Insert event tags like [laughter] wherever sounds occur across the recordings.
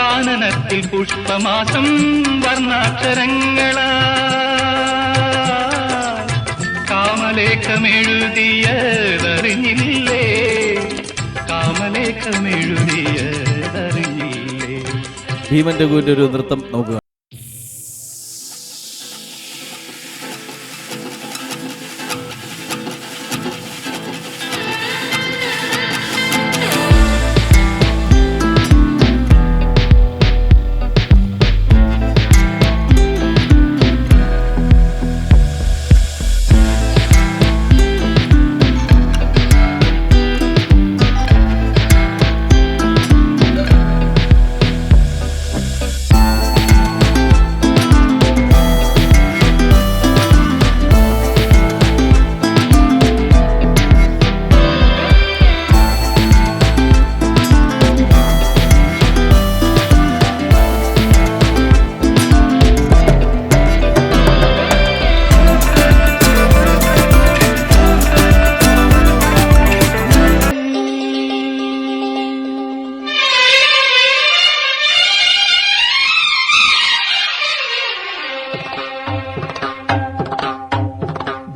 കാനനത്തിൽ പുഷ്പമാസം വർണാക്ഷരങ്ങളാ. കാമലേഖമെഴുതിയതറിഞ്ഞില്ലേ? കാമലേഖമെഴുതിയതറിഞ്ഞില്ലേ? ഭീമന്റെ കൂന്റെ ഒരു നൃത്തം നോക്കുക.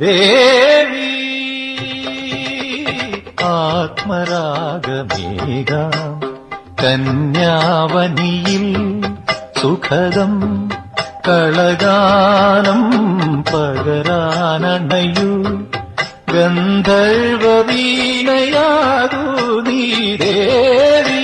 ദേവി ആത്മരാഗമേകാം കന്യാവനിയിൽ സുഖദം കളഗാനം പകരാനണയു ഗന്ധർവീണയാകൂ നീ ദേവി.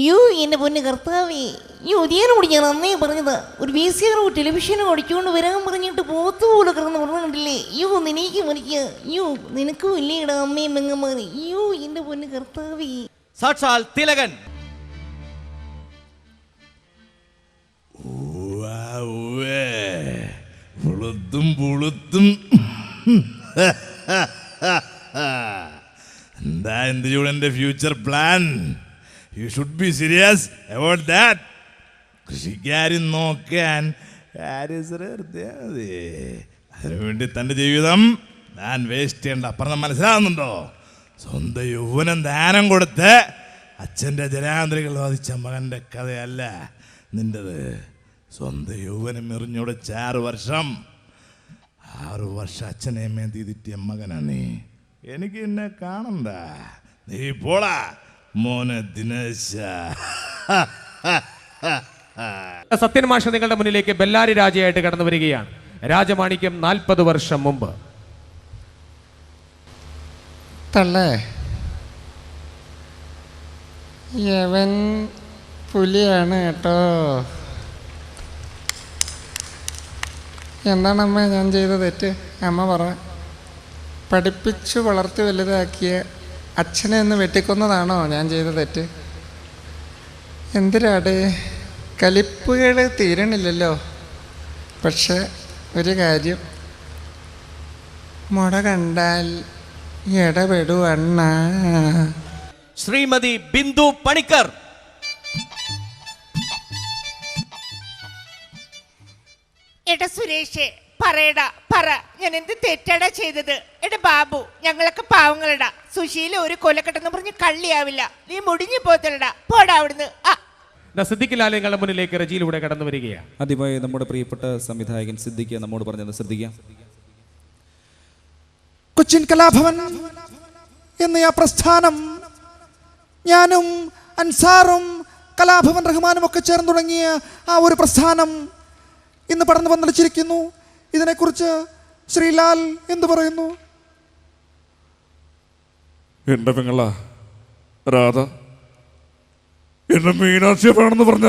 യോ എന്റെ പൊന്ന് കർത്താവേ ഈ ഉദയനോട് ഞാൻ അന്നേ പറഞ്ഞത് ഒരു വി സി ആറോ ടെലിവിഷൻ ഓടിച്ചുകൊണ്ട് വരാൻ പറഞ്ഞിട്ട് പോത്തു പോലെ കിടന്ന് പറഞ്ഞിട്ടില്ലേ യോ നിനക്ക് മരിക്കുക യോ നിനക്കും ഇല്ലേടാ അമ്മയും പെങ്ങന്മാര് യോ എന്റെ പൊന്ന് കർത്താവേ. സാക്ഷാൽ തിലകൻ. പുളുത്തും പുളുത്തും. [laughs] എന്താ എന്ത് ചൂടെ future plan you should be serious about that കൃഷിക്കാരും നോക്കാൻ അതിനുവേണ്ടി തന്റെ ജീവിതം ഞാൻ വേസ്റ്റ് ചെയ്യേണ്ട അപ്പുറം മനസ്സിലാകുന്നുണ്ടോ സ്വന്തം യൗവനം ദാനം കൊടുത്ത് അച്ഛന്റെ ജനാന്തരികൾ വാദിച്ച മകന്റെ കഥയല്ല നിന്റെത്. സ്വന്തം യൗവനം എറിഞ്ഞുടച്ച ആറ് വർഷം. ആറു വർഷം അച്ഛനെ മേന്തി തെറ്റിയ മകനാണ് എനിക്ക് എന്നെ കാണണ്ട. നീ പോടാ. മോനെ ദിനേശ. സത്യൻ മാഷ നിങ്ങളുടെ മുന്നിലേക്ക് ബെല്ലാരി രാജയായിട്ട് കടന്നു വരികയാണ്. രാജമാണിക്യം നാൽപ്പത് വർഷം മുമ്പ്. തള്ളേ. യവൻ പുലിയാണ് കേട്ടോ. എന്താണ് അമ്മ ഞാൻ ചെയ്ത തെറ്റ്? അമ്മ പറ. പഠിപ്പിച്ചു വളർത്തി വലുതാക്കിയ അച്ഛനെ ഒന്ന് വെട്ടിക്കൊന്നതാണോ ഞാൻ ചെയ്ത തെറ്റ്? എന്തിനാടേ? കലിപ്പുകൾ തീരണില്ലല്ലോ. പക്ഷെ ഒരു കാര്യം. മുട കണ്ടാൽ ഇടപെടു അണ്ണ. ശ്രീമതി ബിന്ദു പണിക്കർ. എടാ സുരേഷ് പറയടാ പറ. ഞാൻ എന്ത് തെറ്റടാ ചെയ്തത്? എടാ ബാബു ഞങ്ങളൊക്കെ പാവങ്ങളടാ. സുശീല ഒരു കൊലക്കെട്ടെന്ന് പറഞ്ഞ് കള്ളിയാവില്ല. നീ മുടിഞ്ഞു പോത്തലടാ പോടാ അവിടുന്ന്. ആ. സിദ്ദിഖിലാലയങ്ങളുടെ മുന്നിലേക്ക് റജിയിലൂടെ കടന്നു വരികയാണ് ആദ്യമായി നമ്മുടെ പ്രിയപ്പെട്ട സംവിധായകൻ സിദ്ദിഖ് നമ്മോട് പറഞ്ഞത് ശ്രദ്ധിക്കാം കൊച്ചിൻ കലാഭവൻ എന്ന ആ പ്രസ്ഥാനം ഞാനും അൻസാറും കലാഭവൻ റഹ്മാനും ഒക്കെ ചേർന്ന് തുടങ്ങിയ ആ ഒരു പ്രസ്ഥാനം ഇന്ന് പടർന്നു വന്നടിച്ചിരിക്കുന്നു ഇതിനെക്കുറിച്ച് ശ്രീലാൽ എന്തു പറയുന്നു? എന്റെ പെങ്ങള രാധ. എന്റെ മീനാക്ഷിയെ വേണമെന്ന് പറഞ്ഞ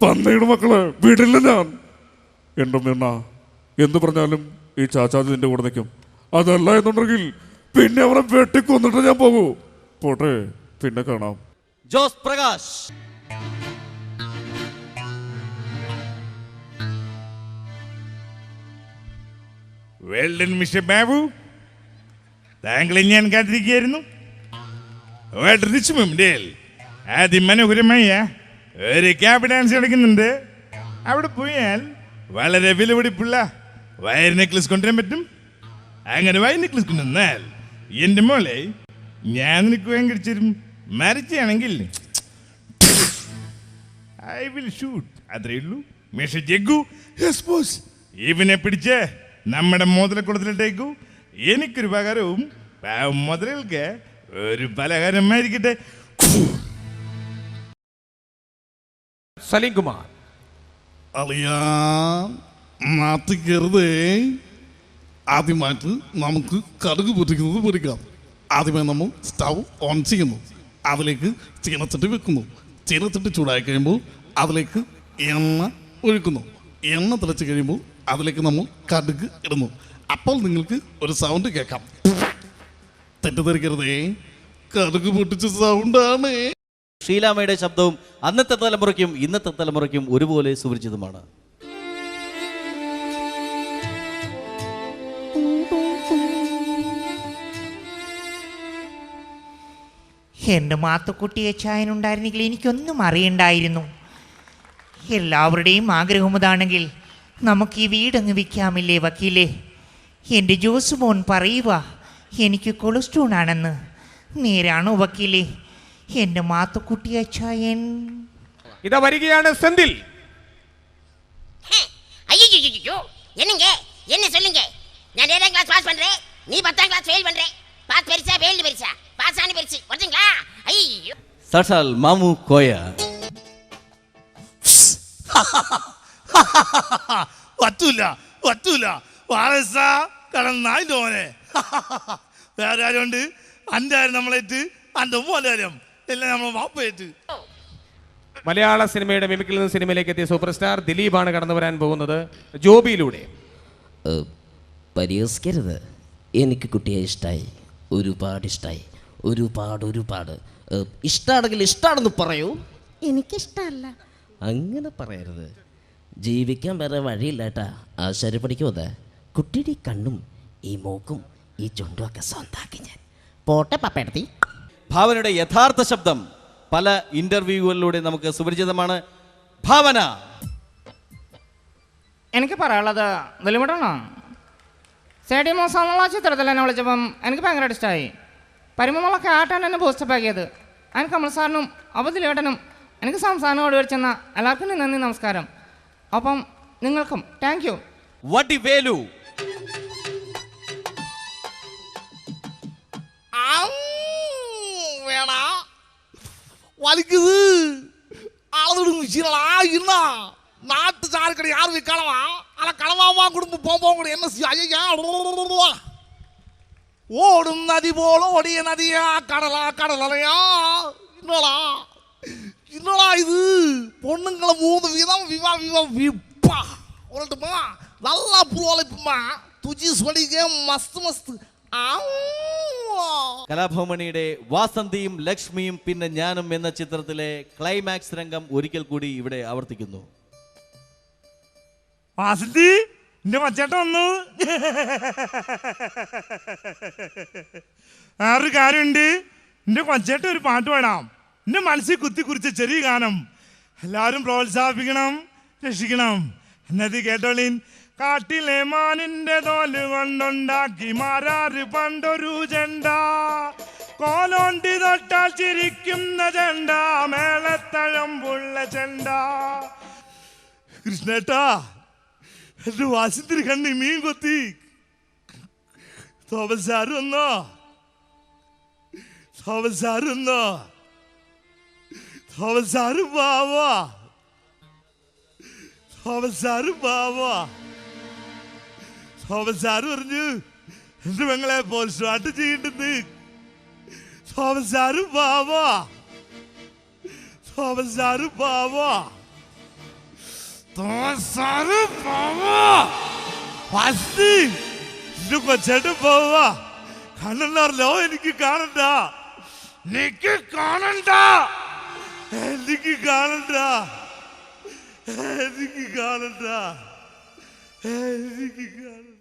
തന്നയുടെ മക്കളെ വീട്ടില്ല ഞാൻ. എന്റെ മീണ എന്ത് പറഞ്ഞാലും ഈ ചാച്ചാജി നിന്റെ കൂടെ നിൽക്കും. അതല്ല എന്നുണ്ടെങ്കിൽ പിന്നെ അവരെ വെട്ടിക്കൊന്നിട്ട് ഞാൻ പോകൂ. പോട്ടെ പിന്നെ കാണാം. Jose Prakash. Well done mister Babu താങ്കളെ ഞാൻ കാത്തിരിക്കുകയായിരുന്നു അതിമനോഹരമായ ഒരു ക്യാബ് ഡാൻസ് കിടക്കുന്നുണ്ട് അവിടെ പോയാൽ വളരെ വിലപിടിപ്പുള്ള വയർ നെക്ലസ് കൊണ്ടുവരാൻ പറ്റും അങ്ങനെ വയർ നെക്ലസ് കൊണ്ടുവന്നാൽ എന്റെ മോളെ ഞാൻ നിനക്ക് ഭയങ്കര മരിച്ചാണെങ്കിൽ ഐ വിൽ ഷൂട്ട് അത്രേ ഉള്ളൂ മിസ്റ്റർ ജഗ്ഗു ഇവനെ പിടിച്ച് നമ്മുടെ മുതലക്കുളത്തിലിട്ടേക്കു എനിക്കൊരു പകരവും മുതലുകൾക്ക് ഒരു പലഹാരമായിരിക്കട്ടെ സലീം കുമാർ അളിയാ നാട്ടിക്കരുതേ ആദ്യമായിട്ട് നമുക്ക് കടുക് പൊട്ടിക്കുന്നത് പൊരിക്കാം ആദ്യമേ നമ്മൾ സ്റ്റൗ ഓൺ ചെയ്യുന്നു. അതിലേക്ക് ചീനച്ചട്ടി വെക്കുന്നു. ചീനച്ചട്ടി ചൂടായി കഴിയുമ്പോൾ അതിലേക്ക് എണ്ണ ഒഴിക്കുന്നു. എണ്ണ തിളച്ച് കഴിയുമ്പോൾ അതിലേക്ക് നമ്മൾ കടുക് ഇടുന്നു. അപ്പോൾ നിങ്ങൾക്ക് ഒരു സൗണ്ട് കേൾക്കാം. തെറ്റിദ്ധരിക്കരുതേ. കടുക് പൊട്ടിച്ച സൗണ്ടാണ് ഷീലാമയുടെ ശബ്ദവും അന്നത്തെ തലമുറയ്ക്കും ഇന്നത്തെ തലമുറയ്ക്കും ഒരുപോലെ സുപരിചിതമാണ്. എന്റെ മാത്തുക്കുട്ടിയെ ചായനുണ്ടായിരുന്നെങ്കിൽ എനിക്കൊന്നും അറിയണ്ടായിരുന്നു. എല്ലാവരുടെയും ആഗ്രഹം അതാണെങ്കിൽ നമുക്ക് ഈ വീടങ്ങ് വിൽക്കാമില്ലേ വക്കീലേ എൻ്റെ ജോസ് മോൻ പറയുക എനിക്ക് കൊളസ്ട്രോൾ ആണെന്ന് നേരാണോ വക്കീലേ എൻ്റെ മാത്തുക്കുട്ടിയെ ചായൻ ഇതാ വരികയാണ് സെന്തിൽ ஐயோ என்னங்க என்ன சொல்லுங்க நான் ஏழாம் கிளாஸ் பாஸ் பண்றேன் நீ பத்தாம் கிளாஸ் ஃபெயில் பண்றேன் பாஸ் பெருசா ஃபெயில் பெருசா பாஸ் ஆனி பெருசு ஒருத்தங்களா ஐயோ സാക്ഷാൽ മാമു കോയ [laughs] [laughs] പറ്റൂല പറ്റൂല വാഴസ കടന്നായി മോനെ. [laughs] വേറെ ആരുണ്ട്? അന്റെ ആരും നമ്മളേറ്റ്? അന്റെ മോലാരം എല്ലാം നമ്മളെ വാപ്പയേറ്റ് മലയാള സിനിമയുടെ മിമിക്കിൽ നിന്ന് സിനിമയിലേക്ക് എത്തിയ സൂപ്പർ സ്റ്റാർ ദിലീപാണ് കടന്നു വരാൻ പോകുന്നത് ജോബിയിലൂടെ. പരിഹസിക്കരുത്. എനിക്ക് കുട്ടിയെ ഇഷ്ടമായി ഒരുപാട് ഇഷ്ടമായി ഒരുപാട് ഒരുപാട്. ഇഷ്ടമാണെങ്കിൽ ഇഷ്ടമാണെന്ന് ഇഷ്ടാണെന്ന് പറയൂ. എനിക്കിഷ്ടല്ല. അങ്ങനെ പറയരുത്. ജീവിക്കാൻ വേറെ വഴിയില്ല ഏട്ടാ ആശാരിപ്പടിക്കും അതെ കുട്ടിയുടെ ഈ കണ്ണും ഈ മൂക്കും ഈ ചുണ്ടും ഒക്കെ സ്വന്താക്കി ഞാൻ. പോട്ടെ പപ്പടത്തി. ഭാവനയുടെ യഥാർത്ഥ ശബ്ദം പല ഇന്റർവ്യൂകളിലൂടെ നമുക്ക് സുപരിചിതമാണ്. ഭാവന. എനിക്ക് പറയാനുള്ളത് ദിലിമിട്ടാണോ സേഡി മോസ എന്നുള്ള ചിത്രത്തിൽ എന്നെ വിളിച്ചപ്പം എനിക്ക് ഭയങ്കര ഇഷ്ടമായി പരിമളൊക്കെ ആട്ടാണ് എന്നെ ബൂസ്റ്റപ്പ് ആക്കിയത്. അതിന് കമൽ സാറിനും അവധിലേട്ടനും ദിലേട്ടനും എനിക്ക് സംസാരം ഓടിവെച്ചെന്ന എല്ലാവർക്കും നന്ദി നമസ്കാരം. അപ്പം നിങ്ങൾക്കും താങ്ക് യു വടി വേലു வேணா வலிக்குது அழுதுடுங்க என்ன நாட்டு சாறு கடை யார் விற்கலவா அல களவாமா குடும்பம் போக கூட என்ன செய்ய ஐயா ஓடும் நதி போல ஒடிய நதியா கடலா கடலையா என்னடா என்னடா இது பொண்ணுங்களை மூணு விதம் விவா விவா விப்பா சொல்லட்டுமா நல்லா புரோலைப்புமா துஜி சொல்லிக்க மஸ்து மஸ்து ஆ കലാഭവമണിയുടെ വാസന്തിയും ലക്ഷ്മിയും പിന്നെ ഞാനും എന്ന ചിത്രത്തിലെ ക്ലൈമാക്സ് രംഗം ഒരിക്കൽ കൂടി ഇവിടെ ആവർത്തിക്കുന്നു വാസന്തി എന്റെ മച്ചേട്ടൻ വന്നു വേറൊരു കാര്യമുണ്ട് എന്റെ കൊച്ചേട്ടൻ ഒരു പാട്ട് പാടാം എന്റെ മനസ്സിൽ കുത്തി കുറിച്ച ചെറിയ ഗാനം. എല്ലാവരും പ്രോത്സാഹിപ്പിക്കണം രക്ഷിക്കണം. എന്നത് കേട്ടോളീൻ കാട്ടിലെ മാനിന്റെ തോൽ കൊണ്ടുണ്ടാക്കി മാരാറ് പണ്ടൊരു ചെണ്ട. കോലോണ്ടി തൊട്ടാൽ ചിരിക്കുന്ന ചെണ്ട മേളത്തഴമ്പുള്ള ചെണ്ട. കൃഷ്ണേട്ടാ എന്റെ വാശിത്തിരി കണ്ണി മീൻ കൊത്തി. Thomas sir sir Bava sir Bava sir പറഞ്ഞു എന്റെ പെങ്ങളെ പോസ്റ്റ്മാർട്ട് ചെയ്യേണ്ടത് sir Bava sir Bava sir Bava first എന്റെ കൊച്ചേട്ടൻ പോവാ കണ്ണല്ലോ എനിക്ക് കാണണ്ട. എനിക്ക് കാണണ്ട. എനിക്ക് കാണണ്ട എനിക്ക് കാണണ്ട എനിക്ക് കാണണ്ട